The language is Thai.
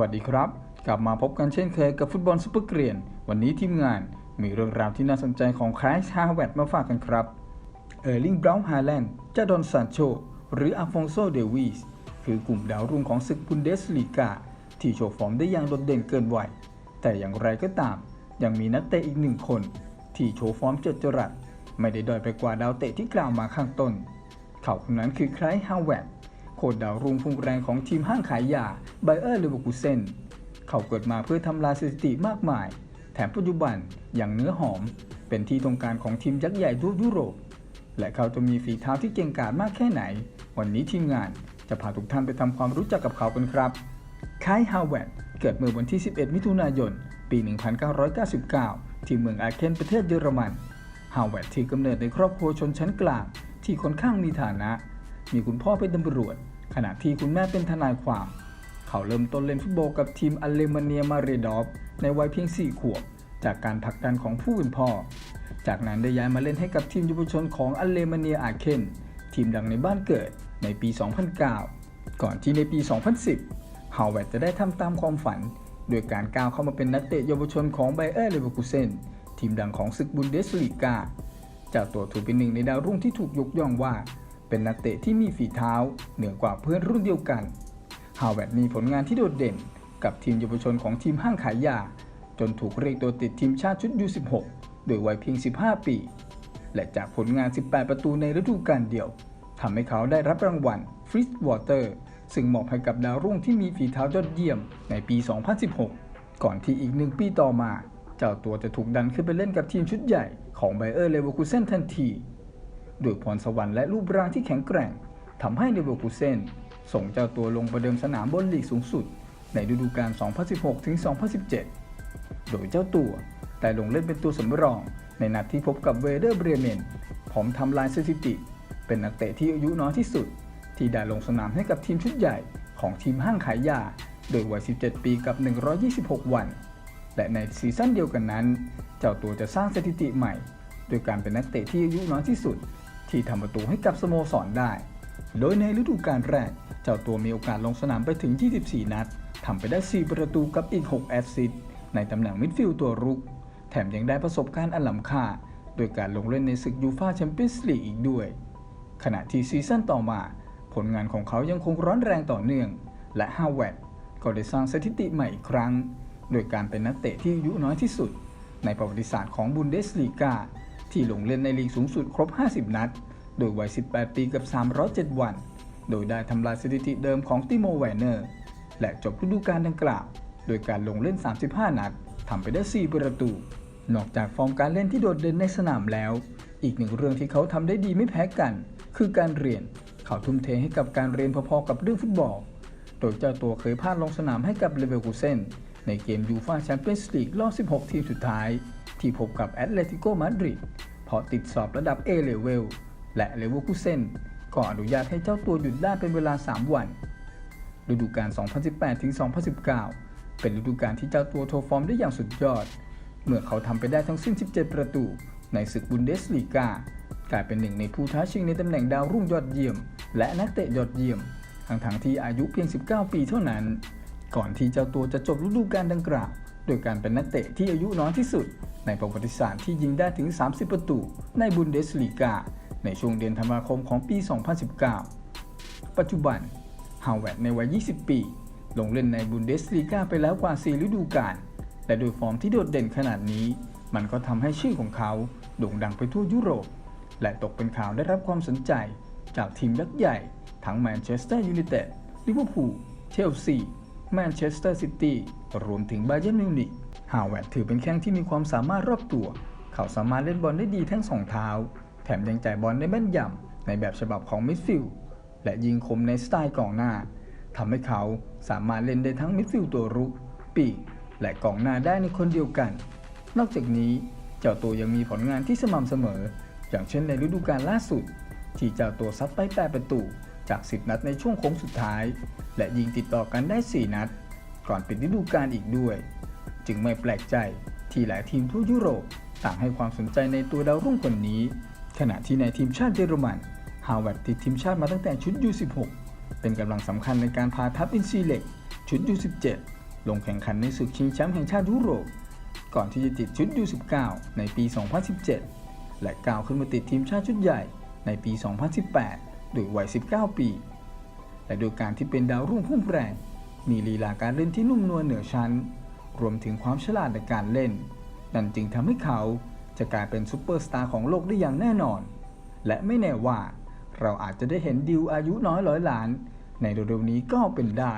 วัสดีครับ กลับมาพบกันเช่นเคยกับฟุตบอลซุปเปอร์เกรียน วันนี้ทีมงานมีเรื่องราวที่น่าสนใจของคลายฮาแวร์มาฝากกันครับ เออร์ลิงบราวน์ฮาแลนด์จาดอนซานโช หรืออาฟองโซเดวิสคือกลุ่มดาวรุ่งของศึกบุนเดสลีกาที่โชว์ฟอร์มได้อย่างโดดเด่นเกินวัยแต่อย่างไรก็ตาม ยังมีนักเตะอีกหนึ่งคน ที่โชว์ฟอร์มเจิดจรัส ไม่ได้ด้อยไปกว่าดาวเตะที่กล่าวมาข้างต้น เขาคนนั้นคือคลฮาแวด โคดดาวรุ่งพุ่งแรงของทีมห้างขายยาไบเออร์เลเวอร์คูเซนเขาเกิดมาเพื่อทำลายสถิติมากมาย แถมปัจจุบันอย่างเนื้อหอม เป็นที่ต้องการของทีมยักษ์ใหญ่ทั่วยุโรป และเขาจะมีฝีเท้าที่เก่งกาจมากแค่ไหน วันนี้ทีมงานจะพาทุกท่านไปทำความรู้จักกับเขากันครับไคลฮาวแวร์ดเกิดเมื่อวันที่ 11 มิถุนายน ปี 1999 ที่เมืองอาเคนประเทศเยอรมัน ฮาวแวร์ดที่กำเนิดในครอบครัวชนชั้นกลาง ที่ค่อนข้างมีฐานะ มีคุณพ่อเป็นตำรวจ ขณะที่คุณแม่เป็นทนายความ เขาเริ่มต้นเล่นฟุตบอลกับทีมอัลเลมาเนียมาเรดอฟในวัยเพียง 4 ขวบ จากการผลักดันของผู้เป็นพ่อ จากนั้นได้ย้ายมาเล่นให้กับทีมเยาวชนของอัลเลมาเนียอาเคนทีมดังในบ้านเกิดในปี 2009 ก่อนที่ในปี 2010 ฮาวเวร์ดจะได้ทำตามความฝัน โดยการก้าวเข้ามาเป็นนักเตะเยาวชนของไบเออร์เลเวอร์คูเซนทีมดังของศึกบุนเดสลีกาเจ้าตัวถือเป็นหนึ่งในดาวรุ่งที่ถูกยกย่องว่า เป็นนักเตะที่มีฝีเท้าเหนือกว่าเพื่อนรุ่นเดียวกัน ฮาวเวิร์ดมีผลงานที่โดดเด่น กับทีมเยาวชนของทีมห้างขายยา จนถูกเรียกตัวติดทีมชาติชุด U16 โดยวัยเพียง 15 ปี และจากผลงาน 18 ประตูในฤดูกาลเดียวทำให้เขาได้รับรางวัลฟริสวอเตอร์ซึ่งมอบให้กับดาวรุ่งที่มีฝีเท้ายอดเยี่ยมในปี 2016 ก่อนที่อีกหนึ่งปีต่อมา เจ้าตัวจะถูกดันขึ้นไปเล่นกับทีมชุดใหญ่ของไบเออร์เลเวอร์คูเซนทันที โดยพรสวรรค์และรูปร่างที่แข็งแกร่งทำให้เลเวอร์คูเซนส่งเจ้าตัวลงประเดิมสนามบนลีกสูงสุด ในฤดูกาล 2016-2017 โดยเจ้าตัวได้ลงเล่นเป็นตัวสำรอง ในนัดที่พบกับเวเดอร์เบรเมนพร้อมทำลายสถิติ เป็นนักเตะที่อายุน้อยที่สุด ที่ได้ลงสนามให้กับทีมชุดใหญ่ของทีมห้างขายยา โดยวัย 17 ปีกับ 126 วัน และในซีซั่นเดียวกันนั้น เจ้าตัวจะสร้างสถิติใหม่ โดยการเป็นนักเตะที่อายุน้อยที่สุด ที่ทำประตูให้กับสโมสรได้ โดยในฤดูกาลแรก เจ้าตัวมีโอกาสลงสนามไปถึง 24 นัดทำไปได้ 4 ประตูกับอีก 6 แอสซิสต์ในตำแหน่งมิดฟิลด์ตัวรุก แถมยังได้ประสบการณ์อันล้ำค่า โดยการลงเล่นในศึกยูฟ่าแชมเปี้ยนส์ลีกอีกด้วย ขณะที่ซีซั่นต่อมา ผลงานของเขายังคงร้อนแรงต่อเนื่อง และฮาวเวิร์ดก็ได้สร้างสถิติใหม่อีกครั้ง โดยการเป็นนักเตะที่อายุน้อยที่สุด ในประวัติศาสตร์ของบุนเดสลีกา ที่ลงเล่นในลีกสูงสุดครบ 50 นัด โดยวัย 18 ปีกับ 307 วัน โดยได้ทำลายสถิติเดิมของติโมแวนเนอร์ และจบฤดูกาลดังกล่าว โดยการลงเล่น 35 นัดทำไปได้ 4 ประตู นอกจากฟอร์มการเล่นที่โดดเด่นในสนามแล้ว อีกหนึ่งเรื่องที่เขาทำได้ดีไม่แพ้กัน คือการเรียน เขาทุ่มเทให้กับการเรียนพอๆกับเรื่องฟุตบอล โดยเจ้าตัวเคยพลาดลงสนามให้กับเลเวอร์คูเซนในเกมยูฟาแชมเปี้ยนส์ลีกรอบ 16 ทีมสุดท้าย ที่พบกับแอตเลติโกมาดริด เพราะติดสอบระดับ A เลเวลและเลเวอร์คูเซนก็อนุญาตให้เจ้าตัวหยุดได้เป็นเวลา 3 วัน ฤดูกาล 2018-2019 เป็นฤดูกาลที่เจ้าตัวโทรฟอร์มได้อย่างสุดยอด เมื่อเขาทำไปได้ทั้งสิ้น 17 ประตู ในศึกบุนเดสลีกากลายเป็นหนึ่งในผู้ท้าชิงในตำแหน่งดาวรุ่งยอดเยี่ยม และนักเตะยอดเยี่ยม ทั้งทั้งๆที่อายุเพียง 19 ปีเท่านั้น ก่อนที่เจ้าตัวจะจบฤดูกาลดังกล่าวโดยการเป็นนักเตะที่อายุน้อยที่สุด ในประวัติศาสตร์ที่ยิงได้ถึง 30 ประตูในบุนเดสลีกา ในช่วงเดือนธันวาคมของปี 2019 ปัจจุบันฮาวเวิร์ดในวัย 20 ปี ลงเล่นในบุนเดสลีกาไปแล้วกว่า 4 ฤดูกาลและโดยฟอร์มที่โดดเด่นขนาดนี้ มันก็ทำให้ชื่อของเขาโด่งดังไปทั่วยุโรป และตกเป็นข่าวได้รับความสนใจ จากทีมยักษ์ใหญ่ ทั้งแมนเชสเตอร์ยูไนเต็ดลิเวอร์พูลเชลซีแมนเชสเตอร์ซิตี้รวมถึงบาเยิร์นมิวนิก ฮาวเวิร์ดถือเป็นแข้งที่มีความสามารถรอบตัว เขาสามารถเล่นบอลได้ดีทั้งสองเท้า แถมยังจ่ายบอลได้แม่นยำในแบบฉบับของมิดฟิลด์และยิงคมในสไตล์กองหน้าทำให้เขาสามารถเล่นได้ทั้งมิดฟิลด์ตัวรุก ปีก และกองหน้าได้ในคนเดียวกัน นอกจากนี้เจ้าตัวยังมีผลงานที่สม่ำเสมอ อย่างเช่นในฤดูกาลล่าสุด ที่เจ้าตัวซัดไป8ประตูจาก 10 นัดในช่วงโค้งสุดท้าย และยิงติดต่อกันได้ 4 นัด ก่อนปิดฤดูกาลอีกด้วย จึงไม่แปลกใจที่หลายทีมทั่วยุโรปต่างให้ความสนใจในตัวดาวรุ่งคนนี้ ขณะที่ในทีมชาติเยอรมันฮาวเวิร์ดติดทีมชาติมาตั้งแต่ชุด U16 เป็นกำลังสำคัญในการพาทัพอินซีเล็กชุด U17 ลงแข่งขันในศึกชิงแชมป์แห่งชาติยุโรป ก่อนที่จะติดชุด U19 ในปี 2017 และก้าวขึ้นมาติดทีมชาติชุดใหญ่ในปี 2018โดยวัย 19 ปี และโดยการที่เป็นดาวรุ่งพุ่งแรง มีลีลาการเล่นที่นุ่มนวลเหนือชั้น รวมถึงความฉลาดในการเล่น นั่นจึงทำให้เขาจะกลายเป็นซูเปอร์สตาร์ของโลกได้อย่างแน่นอน และไม่แน่ว่า เราอาจจะได้เห็นดิวอายุน้อยร้อยล้าน ในเร็วๆนี้ก็เป็นได้